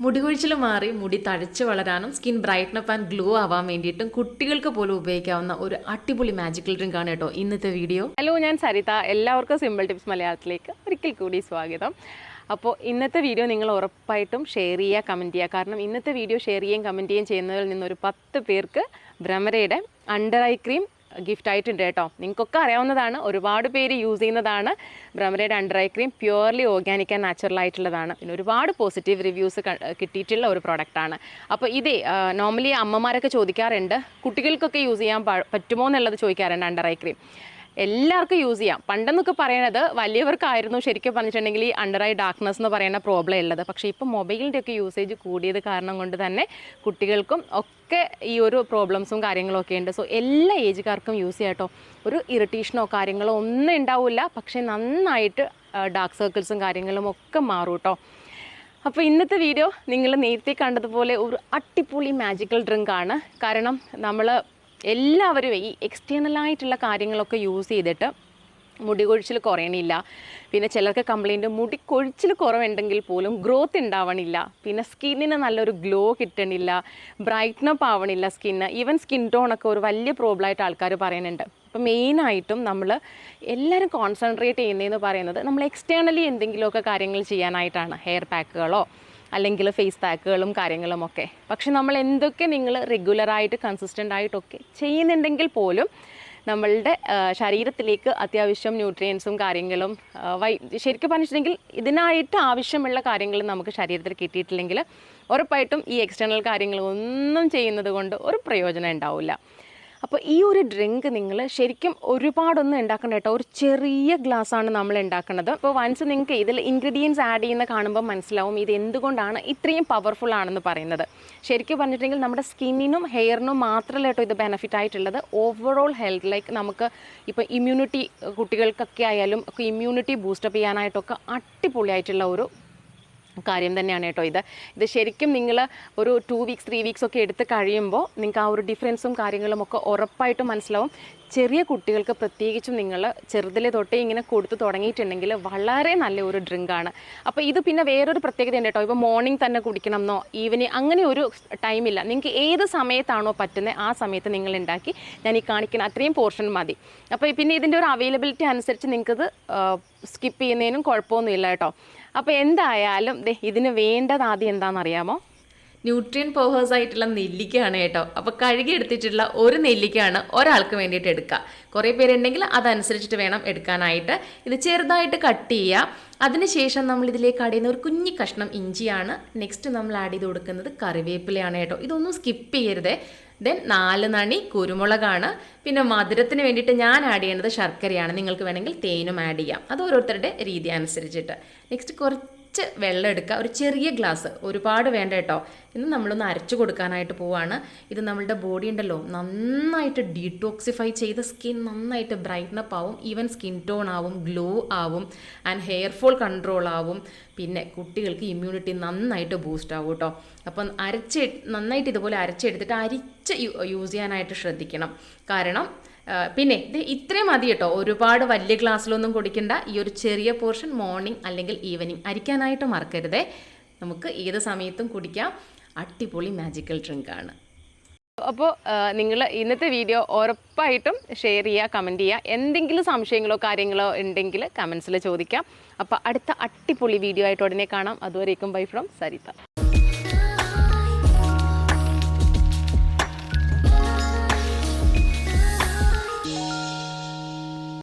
മുടികൊഴിച്ചിൽ മാറി മുടി തഴച്ച് വളരാനും സ്കിൻ ബ്രൈറ്റ്നപ്പ് ആൻഡ് ഗ്ലോ ആവാൻ വേണ്ടിയിട്ടും കുട്ടികൾക്ക് പോലും ഉപയോഗിക്കാവുന്ന ഒരു അടിപൊളി മാജിക്കൽ ഡ്രിങ്ക് ആണ് കേട്ടോ ഇന്നത്തെ വീഡിയോ ഹലോ ഞാൻ സരിത. എല്ലാവർക്കും സിമ്പിൾ ടിപ്സ് മലയാളത്തിലേക്ക് ഒരിക്കൽ കൂടി സ്വാഗതം. അപ്പോൾ ഇന്നത്തെ വീഡിയോ നിങ്ങൾ ഉറപ്പായിട്ടും ഷെയർ ചെയ്യുക കമന്റ് ചെയ്യുക. കാരണം ഇന്നത്തെ വീഡിയോ ഷെയർ ചെയ്യുകയും കമന്റ് ചെയ്യുകയും ചെയ്യുന്നതിൽ നിന്നൊരു പത്ത് പേർക്ക് ഭ്രമരയുടെ അണ്ടർ ഐ ക്രീം ഗിഫ്റ്റ് ആയിട്ടുണ്ട് കേട്ടോ. നിങ്ങൾക്കൊക്കെ അറിയാവുന്നതാണ് ഒരുപാട് പേര് യൂസ് ചെയ്യുന്നതാണ്. ബ്രഹ്മരയുടെ under eye cream purely organic and natural ആയിട്ടുള്ളതാണ്. പിന്നെ ഒരുപാട് പോസിറ്റീവ് റിവ്യൂസ് കിട്ടിയിട്ടുള്ള ഒരു പ്രോഡക്റ്റാണ് അപ്പോൾ ഇതേ നോർമലി അമ്മമാരൊക്കെ ചോദിക്കാറുണ്ട് കുട്ടികൾക്കൊക്കെ യൂസ് ചെയ്യാൻ പറ്റുമോ എന്നുള്ളത് ചോദിക്കാറുണ്ട് അണ്ടർ ഐ ക്രീം എല്ലാവർക്കും യൂസ് ചെയ്യാം. പണ്ടെന്നൊക്കെ പറയണത് വലിയവർക്കായിരുന്നു ശരിക്കും പറഞ്ഞിട്ടുണ്ടെങ്കിൽ ഈ അണ്ടർ ഐ ഡാർക്ക്നെസ് എന്ന് പറയുന്ന പ്രോബ്ലം ഉള്ളത്. പക്ഷേ ഇപ്പോൾ മൊബൈലിന്റെ ഒക്കെ യൂസേജ് കൂടിയത് കാരണം കൊണ്ട് തന്നെ കുട്ടികൾക്കും ഒക്കെ ഈ ഒരു പ്രോബ്ലംസും കാര്യങ്ങളൊക്കെ ഉണ്ട്. സോ എല്ലാ ഏജുകാർക്കും യൂസ് ചെയ്യാം കേട്ടോ ഒരു ഇറിറ്റേഷനോ കാര്യങ്ങളോ ഒന്നും ഉണ്ടാവില്ല. പക്ഷേ നന്നായിട്ട് ഡാർക്ക് സർക്കിൾസും കാര്യങ്ങളും ഒക്കെ മാറും കേട്ടോ അപ്പോൾ ഇന്നത്തെ വീഡിയോ നിങ്ങൾ നേരത്തെ കണ്ടതുപോലെ ഒരു അട്ടിപ്പൊളി മാജിക്കൽ ഡ്രിങ്ക് ആണ്. കാരണം നമ്മൾ എല്ലാവരും ഈ എക്സ്റ്റേണൽ ആയിട്ടുള്ള കാര്യങ്ങളൊക്കെ യൂസ് ചെയ്തിട്ട് മുടി കൊഴിച്ചിൽ കുറയണില്ല. പിന്നെ ചിലർക്ക് കംപ്ലൈന്റ് മുടി കൊഴിച്ചിൽ കുറവുണ്ടെങ്കിൽ പോലും ഗ്രോത്ത് ഉണ്ടാവണില്ല പിന്നെ സ്കിന്നിന് നല്ലൊരു ഗ്ലോ കിട്ടണില്ല. ബ്രൈറ്റ്നപ്പ് ആവണില്ല സ്കിന്ന് ഈവൻ സ്കിൻ ടോണൊക്കെ ഒരു വലിയ പ്രോബ്ലം ആയിട്ട് ആൾക്കാർ പറയുന്നുണ്ട്. അപ്പോൾ മെയിനായിട്ടും നമ്മൾ എല്ലാവരും കോൺസെൻട്രേറ്റ് ചെയ്യുന്നതെന്ന് പറയുന്നത് നമ്മൾ എക്സ്റ്റേണലി എന്തെങ്കിലുമൊക്കെ കാര്യങ്ങൾ ചെയ്യാനായിട്ടാണ്. ഹെയർ പാക്കുകളോ അല്ലെങ്കിൽ ഫേസ് പാക്കുകളും കാര്യങ്ങളും ഒക്കെ. പക്ഷെ നമ്മൾ എന്തൊക്കെ നിങ്ങൾ റെഗുലറായിട്ട് കൺസിസ്റ്റന്റ് ആയിട്ടൊക്കെ ചെയ്യുന്നുണ്ടെങ്കിൽ പോലും നമ്മളുടെ ശരീരത്തിലേക്ക് അത്യാവശ്യം ന്യൂട്രിയൻസും കാര്യങ്ങളും വൈ ശരിക്കും പറഞ്ഞിട്ടുണ്ടെങ്കിൽ ഇതിനായിട്ട് ആവശ്യമുള്ള കാര്യങ്ങൾ നമുക്ക് ശരീരത്തിൽ കിട്ടിയിട്ടില്ലെങ്കിൽ ഉറപ്പായിട്ടും ഈ എക്സ്റ്റേണൽ കാര്യങ്ങൾ ഒന്നും ചെയ്യുന്നത് കൊണ്ട് ഒരു പ്രയോജനം ഉണ്ടാവില്ല. അപ്പോൾ ഈ ഒരു ഡ്രിങ്ക് നിങ്ങൾ ശരിക്കും ഒരുപാടൊന്നും ഉണ്ടാക്കണ്ട കേട്ടോ. ഒരു ചെറിയ ഗ്ലാസ്സാണ് നമ്മൾ ഉണ്ടാക്കുന്നത് അപ്പോൾ വൺസ് നിങ്ങൾക്ക് ഇതിൽ ഇൻഗ്രീഡിയൻസ് ആഡ് ചെയ്യുന്ന കാണുമ്പോൾ മനസ്സിലാവും ഇത് എന്തുകൊണ്ടാണ് ഇത്രയും പവർഫുൾ ആണെന്ന് പറയുന്നത്. ശരിക്കും പറഞ്ഞിട്ടുണ്ടെങ്കിൽ നമ്മുടെ സ്കിന്നിനും ഹെയറിനും മാത്രമല്ല കേട്ടോ ഇത് ബെനിഫിറ്റ് ആയിട്ടുള്ളത്. ഓവറോൾ ഹെൽത്ത് ലൈക്ക് നമുക്ക് ഇപ്പോൾ ഇമ്മ്യൂണിറ്റി കുട്ടികൾക്കൊക്കെ ആയാലും ഒക്കെ ഇമ്മ്യൂണിറ്റി ബൂസ്റ്റപ്പ് ചെയ്യാനായിട്ടൊക്കെ അടിപൊളിയായിട്ടുള്ള ഒരു കാര്യം തന്നെയാണ് കേട്ടോ ഇത്. ഇത് ശരിക്കും നിങ്ങൾ ഒരു ടു വീക്സ് ത്രീ വീക്സ് ഒക്കെ എടുത്ത് കഴിയുമ്പോൾ നിങ്ങൾക്ക് ആ ഒരു ഡിഫറൻസും കാര്യങ്ങളും ഒക്കെ ഉറപ്പായിട്ടും മനസ്സിലാവും. ചെറിയ കുട്ടികൾക്ക് പ്രത്യേകിച്ചും നിങ്ങൾ ചെറുതിലെ തൊട്ടേ ഇങ്ങനെ കൊടുത്തു തുടങ്ങിയിട്ടുണ്ടെങ്കിൽ വളരെ നല്ല ഒരു ഡ്രിങ്കാണ് അപ്പോൾ ഇത് പിന്നെ വേറൊരു പ്രത്യേകത ഉണ്ട് കേട്ടോ. ഇപ്പോൾ മോർണിംഗ് തന്നെ കുടിക്കണം എന്നോ ഈവനിങ് അങ്ങനെ ഒരു ടൈമില്ല നിങ്ങൾക്ക് ഏത് സമയത്താണോ പറ്റുന്നത് ആ സമയത്ത് നിങ്ങൾ ഉണ്ടാക്കി ഞാൻ ഈ കാണിക്കുന്ന അത്രയും പോർഷൻ മതി. അപ്പോൾ പിന്നെ ഇതിന്റെ ഒരു അവൈലബിലിറ്റി അനുസരിച്ച് നിങ്ങൾക്കത് സ്കിപ്പ് ചെയ്യുന്നതിനും കുഴപ്പമൊന്നുമില്ല കേട്ടോ. അപ്പോൾ എന്തായാലും ഇതിന് വേണ്ടത് ആദ്യം എന്താണെന്നറിയാമോ? ന്യൂട്രിയൻ പവേഴ്സ് ആയിട്ടുള്ള നെല്ലിക്കയാണ് കേട്ടോ. അപ്പോൾ കഴുകി എടുത്തിട്ടുള്ള ഒരു നെല്ലിക്കയാണ് ഒരാൾക്ക് വേണ്ടിയിട്ട് എടുക്കുക. കുറേ പേരുണ്ടെങ്കിൽ അതനുസരിച്ചിട്ട് വേണം എടുക്കാനായിട്ട്. ഇത് ചെറുതായിട്ട് കട്ട് ചെയ്യുക. അതിനുശേഷം നമ്മൾ ഇതിലേക്ക് ആഡ് ചെയ്യുന്ന ഒരു കുഞ്ഞി കഷ്ണം ഇഞ്ചിയാണ്. നെക്സ്റ്റ് നമ്മൾ ആഡ് ചെയ്ത് കൊടുക്കുന്നത് കറിവേപ്പിലയാണ് കേട്ടോ. ഇതൊന്നും സ്കിപ്പ് ചെയ്യരുതേ. ദെൻ നാല് നണി കുരുമുളകാണ്. പിന്നെ മധുരത്തിന് വേണ്ടിയിട്ട് ഞാൻ ആഡ് ചെയ്യേണ്ടത് ശർക്കരയാണ്. നിങ്ങൾക്ക് വേണമെങ്കിൽ തേനും ആഡ് ചെയ്യാം. അത് ഓരോരുത്തരുടെ രീതി അനുസരിച്ചിട്ട്. നെക്സ്റ്റ് കുറച്ച് വെള്ളം എടുക്കുക. ഒരു ചെറിയ ഗ്ലാസ് ഒരുപാട് വേണ്ട കേട്ടോ. ഇന്ന് നമ്മളൊന്ന് അരച്ചു കൊടുക്കാനായിട്ട് പോവാണ്. ഇത് നമ്മളുടെ ബോഡി ഉണ്ടല്ലോ നന്നായിട്ട് ഡീടോക്സിഫൈ ചെയ്ത സ്കിൻ നന്നായിട്ട് ബ്രൈറ്റ്നപ്പ് ആവും. ഈവൻ സ്കിൻ ടോൺ ആവും ഗ്ലോ ആവും ആൻഡ് ഹെയർ ഫോൾ കൺട്രോൾ ആവും. പിന്നെ കുട്ടികൾക്ക് ഇമ്മ്യൂണിറ്റി നന്നായിട്ട് ബൂസ്റ്റ് ആവും കേട്ടോ. അപ്പം അരച്ച് നന്നായിട്ട് ഇതുപോലെ അരച്ചെടുത്തിട്ട് അരിച്ച് യൂസ് ചെയ്യാനായിട്ട് ശ്രദ്ധിക്കണം. കാരണം പിന്നെ ഇത് ഇത്രയും മതി കേട്ടോ. ഒരുപാട് വലിയ ഗ്ലാസ്സിലൊന്നും കുടിക്കണ്ട. ഈ ഒരു ചെറിയ പോർഷൻ മോർണിംഗ് അല്ലെങ്കിൽ ഈവനിങ് അരിക്കാനായിട്ട് മറക്കരുതേ. നമുക്ക് ഏത് സമയത്തും കുടിക്കാം. അടിപൊളി മാജിക്കൽ ഡ്രിങ്ക് ആണ്. അപ്പോൾ നിങ്ങൾ ഇന്നത്തെ വീഡിയോ ഉറപ്പായിട്ടും ഷെയർ ചെയ്യുക കമന്റ് ചെയ്യുക. എന്തെങ്കിലും സംശയങ്ങളോ കാര്യങ്ങളോ ഉണ്ടെങ്കിൽ കമൻസിൽ ചോദിക്കാം. അപ്പോൾ അടുത്ത അടിപൊളി വീഡിയോ ആയിട്ട് ഉടനെ കാണാം. അതുവരേക്കും ബൈ ഫ്രം സരിത.